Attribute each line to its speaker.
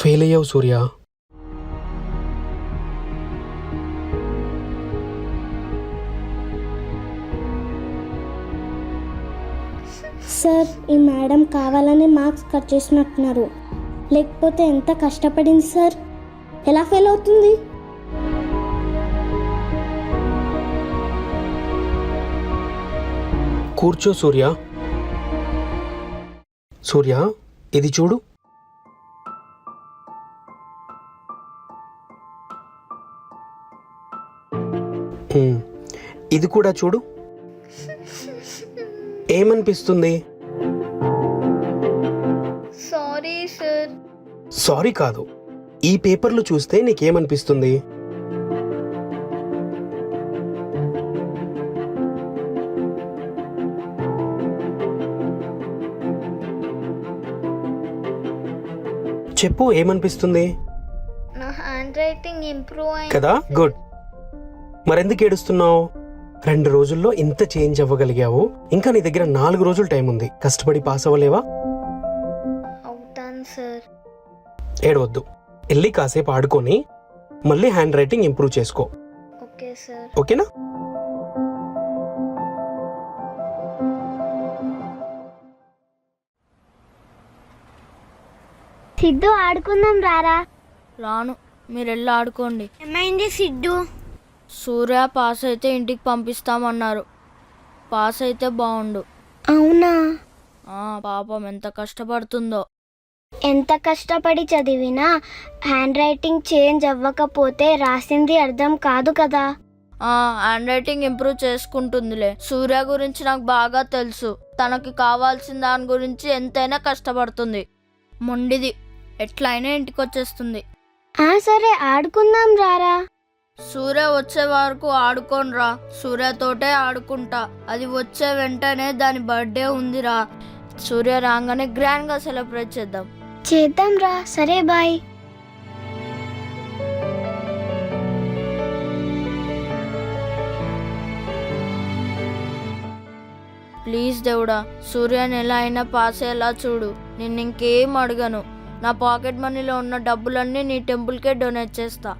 Speaker 1: Fail అయ్యావు Surya.
Speaker 2: Sir ఈ madam కావాలని మార్క్స్ కట్ చేసినట్టున్నారు. లేకపోతే ఎంత కష్టపడింది సార్? ఎలా ఫెయిల్ అవుతుంది?
Speaker 1: కూర్చో సూర్య. సూర్య ఇది చూడు. ఇది కూడా చూడు. ఏమనిపిస్తుంది?
Speaker 3: సారీ సార్
Speaker 1: సారీ కాదు. ఈ పేపర్లు చూస్తే నీకేమనిపిస్తుంది? చెప్పు ఏమనిపిస్తుంది?
Speaker 3: నా హ్యాండ్ రైటింగ్ ఇంప్రూవ్ అయింది.
Speaker 1: కదా? గుడ్ మరెందుకు ఏడుస్తున్నావు? రెండు రోజుల్లో ఇంత చేంజ్ అవ్వగలిగావు. ఇంకా నీ దగ్గర నాలుగు రోజులు టైం ఉంది. కష్టపడి పాస్ అవ్వలేవా?
Speaker 3: అవుతాను సార్.
Speaker 1: ఏడవద్దు. వెళ్ళి కాసేపు ఆడుకొని మళ్ళీ హ్యాండ్ రైటింగ్ ఇంప్రూవ్ చేసుకో.
Speaker 3: Okay sir.
Speaker 1: ఓకేనా?
Speaker 2: సిద్ధు ఆడుకుందాం రారా?
Speaker 4: రాను. మీరు వెళ్ళి ఆడుకోండి.
Speaker 2: ఏమైంది సిద్ధు?
Speaker 4: సూర్య పాస్ అయితే ఇంటికి పంపిస్తామన్నారు. పాస్ అయితే బాగుండు
Speaker 2: అవునా?
Speaker 4: ఆ పాపం ఎంత కష్టపడుతుందో.
Speaker 2: ఎంత కష్టపడి చదివినా హ్యాండ్ రైటింగ్ చేంజ్ అవ్వకపోతే రాసింది అర్థం కాదు కదా.
Speaker 4: ఆ హ్యాండ్ రైటింగ్ ఇంప్రూవ్ చేసుకుంటుందిలే. సూర్య గురించి నాకు బాగా తెలుసు. తనకి కావాల్సిన దాని గురించి ఎంతైనా కష్టపడుతుంది. మొండిది. ఎట్లయినా ఇంటికి వచ్చేస్తుంది
Speaker 2: ఆ సరే ఆడుకుందాం రారా.
Speaker 4: సూర్య వచ్చే వరకు ఆడుకోనరా. సూర్యతోటే ఆడుకుంటా. అది వచ్చే వెంటనే దాని బర్త్డే ఉందిరా. సూర్య రాగానే గ్రాండ్గా సెలబ్రేట్ చేద్దాం.
Speaker 2: చేద్దాం రా సరే బాయ్.
Speaker 4: ప్లీజ్ దేవుడా సూర్యని ఎలా అయినా పాస్ అయ్యేలా చూడు. నేను ఇంకేం అడగను. నా పాకెట్ మనీలో ఉన్న డబ్బులన్నీ నీ టెంపుల్కే డొనేట్ చేస్తా.